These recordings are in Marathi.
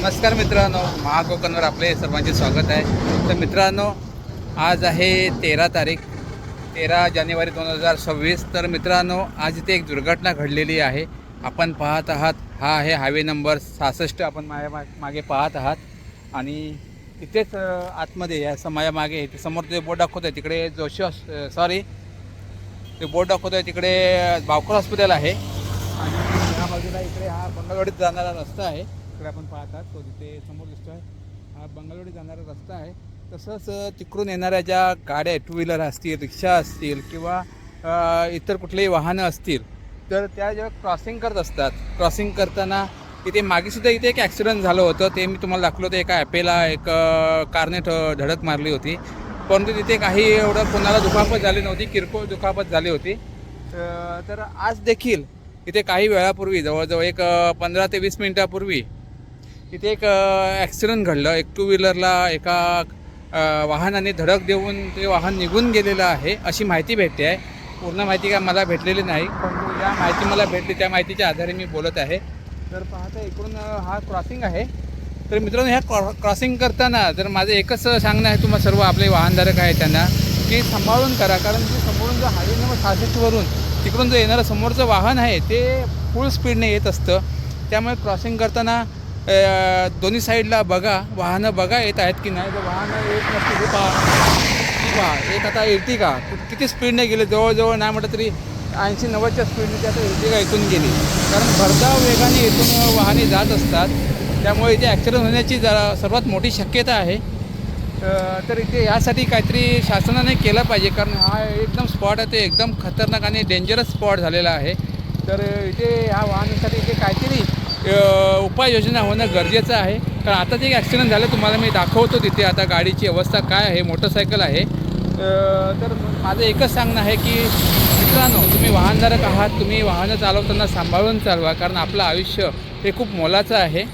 नमस्कार मित्रांनो महाकोकणवर आपले सर्वांचे स्वागत आहे. तर मित्रांनो आज आहे तेरा तारीख तेरा जानेवारी दोन हजार सव्वीस. तर मित्रांनो आज इथे एक दुर्घटना घडलेली आहे. आपण पाहत आहात हा आहे हायवे नंबर सहासष्ट. आपण माझ्या मा- मागे पाहत आहात. आणि तिथेच आतमध्ये या समाया मागे समोर जे बोर्ड दाखवत आहे तिकडे जोशी सॉरी ते बोर्ड दाखवत आहे तिकडे बावकर हॉस्पिटल आहे. आणि या बाजूला इकडे हा बंगळवाडीत जाणारा रस्ता आहे. इकडे आपण पाहतात. तो तिथे समोर दिसतोय. हा बंगळवाडी जाणारा रस्ता आहे. तसंच तिकडून येणाऱ्या ज्या गाड्या टू व्हीलर असतील रिक्षा असतील किंवा इतर कुठलेही वाहनं असतील तर त्या जेव्हा क्रॉसिंग करत असतात. क्रॉसिंग करताना इथे मागेसुद्धा इथे एक ॲक्सिडंट झालं होतं. ते मी तुम्हाला दाखवलं होतं. एका ॲपेला एक कारने ठ- धडक मारली होती. परंतु तिथे काही एवढं कोणाला दुखापत झाली नव्हती. किरकोळ दुखापत झाली होती. तर आज देखील इथे काही वेळापूर्वी जवळजवळ एक पंधरा ते वीस मिनिटापूर्वी तिथे एक ॲक्सिडेंट घडलं. एक टू व्हीलरला एका वाहनाने धडक देऊन ते वाहन निघून गेलेलं आहे अशी माहिती भेटते आहे. पूर्ण माहिती काय मला भेटलेली नाही. परंतु ज्या माहिती मला भेटली त्या माहितीच्या आधारे मी बोलत आहे. तर पाहता इकडून हा क्रॉसिंग आहे. तर मित्रांनो ह्या क्रॉ क्रॉसिंग करताना जर माझं एकच सांगणं आहे तुम्हाला सर्व आपले वाहनधारक आहे त्यांना की सांभाळून करा. कारण की समोरून जो हायवे नंबर सहासष्टवरून तिकडून जो येणारं समोरचं वाहन आहे ते फुल स्पीडने येत असतं. त्यामुळे क्रॉसिंग करताना दोन्ही साईडला बघा वाहनं बघा येत आहेत की नाही. तर वाहनं येत नसतील पहा. एक आता इर्टिगा किती स्पीडने गेले? जवळजवळ नाही म्हटलं तरी ऐंशी नव्वदच्या स्पीडने ती आता इर्टिगा इथून गेली? कारण भरधाव वेगाने इथून वाहने जात असतात. त्यामुळे इथे ॲक्सिडेंट होण्याची जरा सर्वात मोठी शक्यता आहे. तर इथे यासाठी काहीतरी शासनाने केलं पाहिजे. कारण हा एकदम स्पॉट आहे ते एकदम खतरनाक आणि डेंजरस स्पॉट झालेला आहे. तर इथे ह्या वाहनासाठी इथे काहीतरी उपाययोजना होणं गरजेचं आहे. कारण आता जे ॲक्सिडेंट झालं तुम्हाला मी दाखवतो तिथे आता गाडीची अवस्था काय आहे मोटरसायकल आहे. तर माझं एकच सांगणं आहे की मित्रांनो तुम्ही वाहनधारक आहात तुम्ही वाहनं चालवताना सांभाळून चालवा. कारण आपलं आयुष्य हे खूप मोलाचं आहे.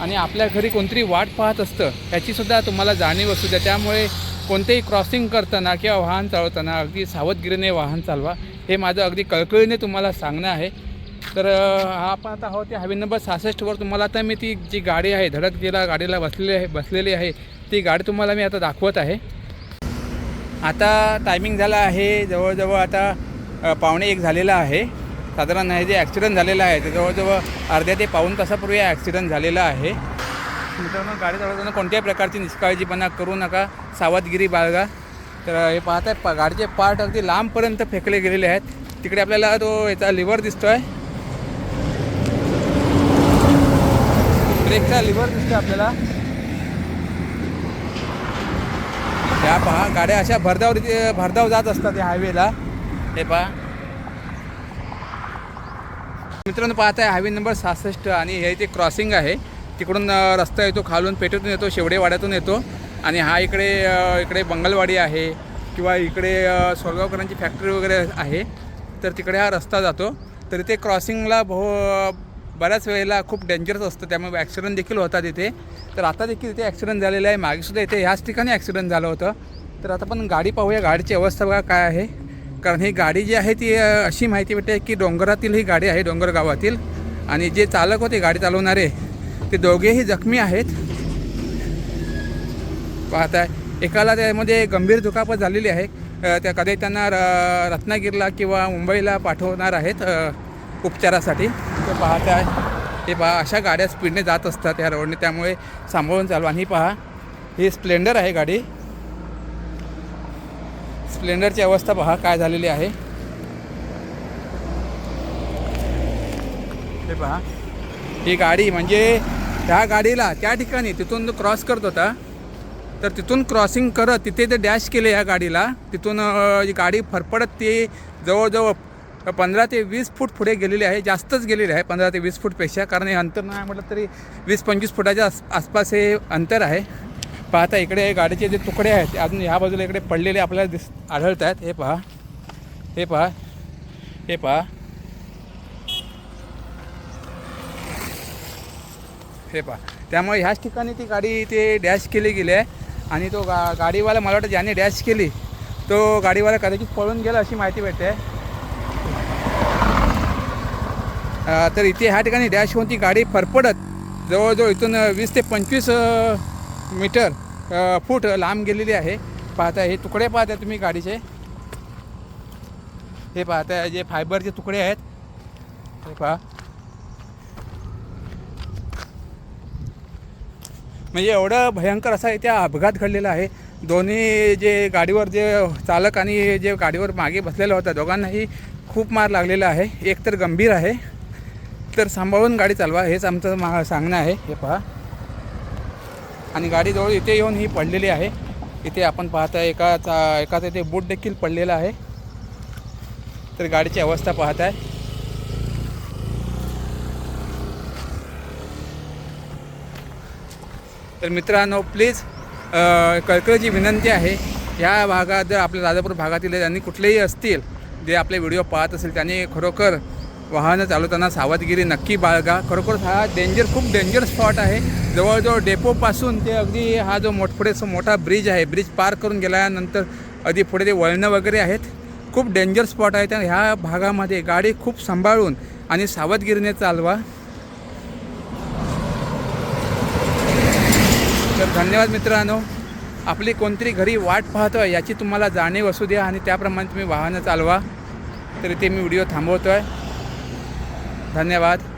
आणि आपल्या घरी कोणतरी वाट पाहत असतं ह्याचीसुद्धा तुम्हाला जाणीव असू द्या. त्यामुळे कोणतेही क्रॉसिंग करताना किंवा वाहन चालवताना अगदी सावधगिरीने वाहन चालवा. हे माझं अगदी कळकळीने तुम्हाला सांगणं आहे. तर हा आपण आता आहोत ते हायवे नंबर सहासष्टवर. तुम्हाला आता मी ती जी गाडी आहे धडक जिला गाडीला बसलेली आहे बसलेली आहे ती गाडी तुम्हाला मी आता दाखवत आहे. आता टायमिंग झाला आहे जवळजवळ आता पाहुणे पावणे एक झालेला आहे. साधारण हे जे ॲक्सिडंट झालेलं आहे ते जवळजवळ अर्ध्या ते पाऊण तासापूर्वी ॲक्सिडंट झालेला आहे. मित्रांनो गाडी चालवताना कोणत्याही प्रकारची निष्काळजीपणा करू नका सावधगिरी बाळगा. तर हे पाहत आहे पा गाडीचे पार्ट अगदी लांबपर्यंत फेकले गेलेले आहेत. तिकडे आपल्याला तो याचा लिव्हर दिसतो आहे ब्रेकचा लिव्हर दिसतो आपल्याला. त्या पहा गाड्या अशा भरधाव भरधाव जात असतात या हायवेला हे पहा. मित्रांनो पाहत आहे हायवे नंबर सहासष्ट आणि हे इथे क्रॉसिंग आहे. तिकडून रस्ता येतो खालून पेठेतून येतो शेवडेवाड्यातून येतो. आणि हा इकडे इकडे बंगलवाडी आहे किंवा इकडे अ, फॅक्टरी वगैरे आहे. तर तिकडे हा रस्ता जातो. तर इथे क्रॉसिंगला बहु बऱ्याच वेळेला खूप डेंजरस असतं. त्यामुळे ॲक्सिडेंट देखील होता तिथे तर आता देखील तिथे ॲक्सिडेंट झालेला आहे. मागेसुद्धा इथे ह्याच ठिकाणी ॲक्सिडेंट झालं होतं. तर आता पण गाडी पाहूया. गाडीची अवस्था बघा काय आहे. कारण ही गाडी जी आहे ती अशी माहिती भेटते की डोंगरातील ही गाडी आहे डोंगर गावातील. आणि जे चालक होते गाडी चालवणारे ते दोघेही जखमी आहेत. पाहताय एकाला त्यामध्ये गंभीर दुखापत झालेली आहे. त्या कधी त्यांना र रत्नागिरीला किंवा मुंबईला पाठवणार आहेत. उपचारासाठी. ते पाहताय हे पहा अशा गाड्या स्पीडने जात असतात या रोडने त्यामुळे सांभाळून चालवा. आणि पहा ही स्प्लेंडर आहे गाडी. स्प्लेंडरची अवस्था पहा काय झालेली आहे. हे पहा ही गाडी म्हणजे त्या गाडीला त्या ठिकाणी तिथून क्रॉस करत होता. तर तिथून क्रॉसिंग करत तिथे ते डॅश केले या गाडीला. तिथून जी गाडी फरफडत ती जवळजवळ पंधरा ते वीस फूट पुढे गेलेले आहे जास्तच गेलेली आहे पंधरा ते वीस फूटपेक्षा कारण हे अंतर नाही म्हटलं तरी वीस पंचवीस फुटाच्या आस आसपास हे अंतर आहे. पाहता इकडे गाडीचे जे तुकडे आहेत ते अजून ह्या बाजूला इकडे पडलेले आपल्याला दिस आढळत आहेत हे पहा. हे पहा. हे पहा. हे पहा. त्यामुळे ह्याच ठिकाणी ती गाडी ते डॅश केली गेली आहे. आणि तो गा गाडीवाला मला वाटतं ज्याने डॅश केली तो गाडीवाला कदाचित पळून गेला अशी माहिती भेटते. तर इथे ह्या ठिकाणी डॅश होऊन ती गाडी फरफडत जवळजवळ इथून वीस ते पंचवीस मीटर फूट लांब गेलेली आहे. पाहता हे तुकडे पाहता तुम्ही गाडीचे. हे पाहता जे फायबरचे तुकडे आहेत. हे पहा. म्हणजे एवढं भयंकर असा इथे अपघात घडलेला आहे. दोन्ही जे गाडीवर जे चालक आणि जे गाडीवर मागे बसलेला होता दोघांनाही खूप मार लागलेला आहे. एक तर गंभीर आहे. तर सांभाळून गाडी चालवा हेच आमचं मा सांगणं आहे. हे पहा. आणि गाडी जवळ इथे येऊन ही पडलेली आहे. इथे आपण पाहता एकाचा एकाचा इथे बूट देखील पडलेला आहे. तर गाडीची अवस्था पाहताय. तर मित्रांनो प्लीज कळकळीची विनंती आहे ह्या भागात जर आपल्या राजापूर भागातील ज्यांनी कुठलेही असतील जे आपले व्हिडिओ पाहत असेल त्यांनी खरोखर वाहनं चालवताना सावधगिरी नक्की बाळगा. खरोखर हा डेंजर खूप डेंजर स्पॉट आहे. जवळजवळ डेपोपासून ते अगदी हा जो मोठपुढे पुढे मोठा ब्रिज आहे ब्रिज पार करून गेल्यानंतर अगदी पुढे ते वळणं वगैरे आहेत. खूप डेंजर स्पॉट आहे त्या ह्या भागामध्ये गाडी खूप सांभाळून आणि सावधगिरीने चालवा. तर धन्यवाद मित्रांनो. आपली कोणतरी घरी वाट पाहतो आहे याची तुम्हाला जाणीव असू द्या आणि त्याप्रमाणे तुम्ही वाहनं चालवा. तर इथे मी व्हिडिओ थांबवतो आहे धन्यवाद.